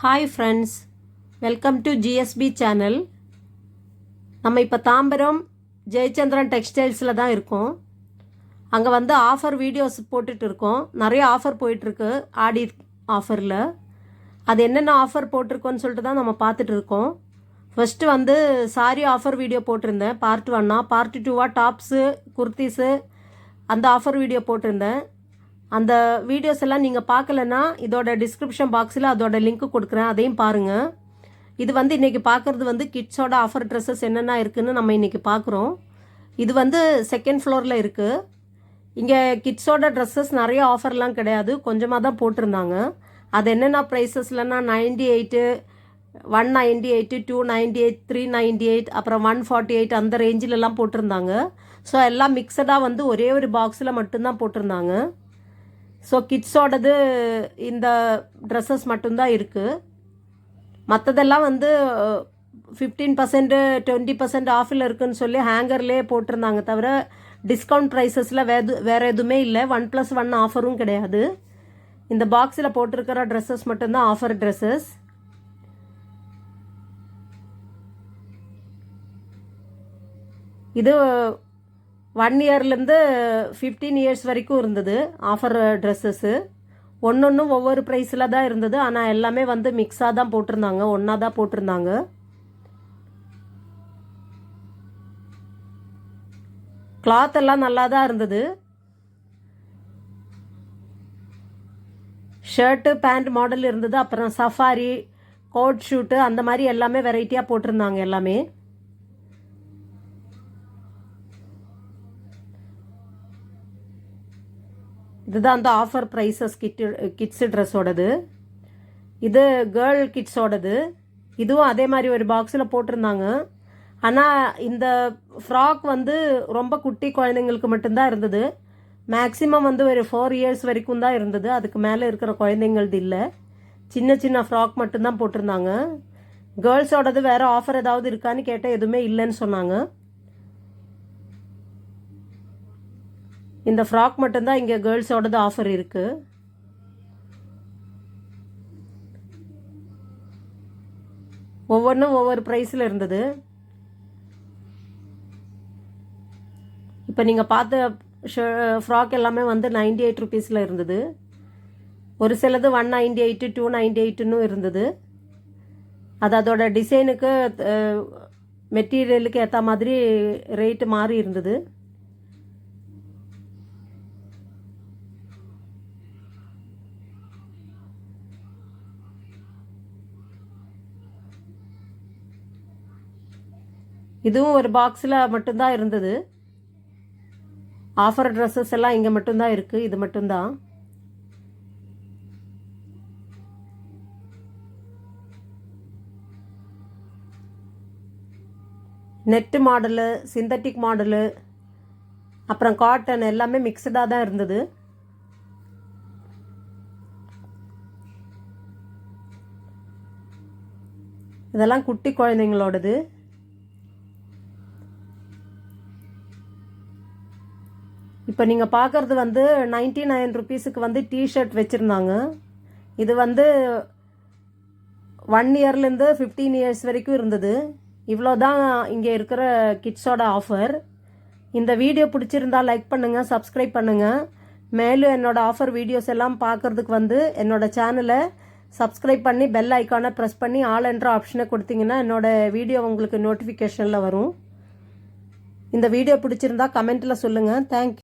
Hi friends welcome to GSP channel நம்ம இப்போ தாம்பரம் ஜெயச்சந்திரன் டெக்ஸ்டைல்ஸில் தான் இருக்கோம். அங்கே வந்து ஆஃபர் வீடியோஸ் போட்டுட்டு இருக்கோம். நிறைய ஆஃபர் போயிட்டுருக்கு ஆடி ஆஃபரில் அது என்னென்ன ஆஃபர் போட்டிருக்கோன்னு சொல்லிட்டு தான் நம்ம பார்த்துட்டு இருக்கோம். ஃபஸ்ட்டு வந்து சாரி ஆஃபர் வீடியோ போட்டிருந்தேன் பார்ட் ஒன்னா பார்ட் டூவாக டாப்ஸு குர்த்திஸு அந்த ஆஃபர் வீடியோ போட்டிருந்தேன். அந்த வீடியோஸ் எல்லாம் நீங்கள் பார்க்கலன்னா இதோட டிஸ்கிரிப்ஷன் பாக்ஸில் அதோட லிங்க் கொடுக்குறேன். அதையும் பாருங்கள் இது வந்து இன்றைக்கி பார்க்குறது வந்து கிட்ஸோட ஆஃபர் ட்ரெஸ்ஸஸ் என்னென்ன இருக்குதுன்னு நம்ம இன்றைக்கி பார்க்குறோம். இது வந்து செகண்ட் ஃப்ளோரில் இருக்குது இங்கே கிட்ஸோட ட்ரெஸ்ஸஸ் நிறைய ஆஃபர்லாம் கிடையாது. கொஞ்சமாக தான் போட்டிருந்தாங்க. அது என்னென்ன ப்ரைஸஸ்லன்னா ninety eight one ninety eight two ninety eight three ninety eight அப்புறம் ஒன் ஃபார்ட்டி எயிட் அந்த ரேஞ்சிலலாம் போட்டிருந்தாங்க. ஸோ எல்லாம் மிக்சடாக வந்து ஒரே ஒரு பாக்ஸில் மட்டும்தான் போட்டிருந்தாங்க. ஸோ கிட்ஸோடது இந்த ட்ரெஸ்ஸஸ் மட்டும்தான் இருக்குது மற்றதெல்லாம் வந்து ஃபிஃப்டீன் பர்சன்ட்டு டுவெண்ட்டி பர்சன்ட் ஆஃபில் இருக்குதுன்னு சொல்லி ஹேங்கர்லேயே போட்டிருந்தாங்க தவிர டிஸ்கவுண்ட் ப்ரைஸஸில் வேது வேறு எதுவுமே இல்லை. ஒன் ப்ளஸ் ஒன் ஆஃபரும் கிடையாது. இந்த பாக்ஸில் போட்டிருக்கிற ட்ரெஸ்ஸஸ் மட்டும்தான் ஆஃபர் ட்ரெஸ்ஸஸ் இது ஒன் இயர்லேருந்து ஃபிஃப்டீன் இயர்ஸ் வரைக்கும் இருந்தது ஆஃபர் ட்ரெஸ்ஸஸ்ஸு ஒன்று ஒன்றும் ஒவ்வொரு ப்ரைஸில் தான் இருந்தது. ஆனால் எல்லாமே வந்து மிக்ஸாக தான் போட்டிருந்தாங்க. ஒன்றா தான் போட்டிருந்தாங்க. கிளாத் எல்லாம் நல்லா தான் இருந்தது. ஷர்ட்டு பேண்ட் மாடல் இருந்தது. அப்புறம் சஃபாரி கோட் ஷூட்டு அந்த மாதிரி எல்லாமே வெரைட்டியாக போட்டிருந்தாங்க எல்லாமே. இதுதான் அந்த ஆஃபர் ப்ரைஸஸ் கிட்டு கிட்ஸு ட்ரெஸ்ஸோடது இது கேர்ள் கிட்ஸோடது இதுவும் அதே மாதிரி ஒரு பாக்ஸில் போட்டிருந்தாங்க. ஆனால் இந்த ஃப்ராக் வந்து ரொம்ப குட்டி குழந்தைங்களுக்கு மட்டும்தான் இருந்தது. மேக்ஸிமம் வந்து ஒரு ஃபோர் இயர்ஸ் வரைக்கும் தான் இருந்தது. அதுக்கு மேலே இருக்கிற குழந்தைங்களது இல்லை. சின்ன சின்ன ஃப்ராக் மட்டும்தான் போட்டிருந்தாங்க. கேர்ள்ஸோடது வேறு ஆஃபர் ஏதாவது இருக்கான்னு கேட்டால் எதுவுமே இல்லைன்னு சொன்னாங்க. இந்த ஃப்ராக் மட்டும்தான் இங்கே கேர்ள்ஸோடது ஆஃபர் இருக்குது ஒவ்வொன்றும் ஒவ்வொரு ப்ரைஸில் இருந்தது. இப்போ நீங்கள் பார்த்த ஃப்ராக் எல்லாமே வந்து நைன்டி எயிட் ருபீஸில் இருந்தது. ஒரு சிலது one ninety eight two ninety எயிட்டுன்னு இருந்தது. அது அதோட டிசைனுக்கு மெட்டீரியலுக்கு ஏற்ற மாதிரி ரேட்டு மாறி இருந்தது. இதுவும் ஒரு பாக்ஸில் மட்டும்தான் இருந்தது. ஆஃபர் ட்ரெஸ்ஸஸ் எல்லாம் இங்கே மட்டும்தான் இருக்குது இது மட்டும்தான். நெட்டு மாடலு சிந்தட்டிக் மாடலு அப்புறம் காட்டன் எல்லாமே மிக்சடாக தான் இருந்தது. இதெல்லாம் குட்டி குழந்தைங்களோடது. இப்போ நீங்கள் பார்க்குறது வந்து நைன்டி நைன் ருபீஸுக்கு வந்து டிஷர்ட் வச்சுருந்தாங்க. இது வந்து ஒன் இயர்லேருந்து ஃபிஃப்டீன் இயர்ஸ் வரைக்கும் இருந்தது. இவ்வளோ தான் இங்கே இருக்கிற கிட்ஸோட ஆஃபர் இந்த வீடியோ பிடிச்சிருந்தா லைக் பண்ணுங்கள் சப்ஸ்கிரைப் பண்ணுங்கள் மேலும் என்னோடய ஆஃபர் வீடியோஸ் எல்லாம் பார்க்குறதுக்கு வந்து என்னோடய சேனலை சப்ஸ்கிரைப் பண்ணி பெல் ஐக்கானை ப்ரெஸ் பண்ணி ஆல் என்ற ஆப்ஷனை கொடுத்தீங்கன்னா என்னோடய வீடியோ உங்களுக்கு நோட்டிஃபிகேஷனில் வரும். இந்த வீடியோ பிடிச்சிருந்தா கமெண்ட்டில் சொல்லுங்கள் தேங்க்யூ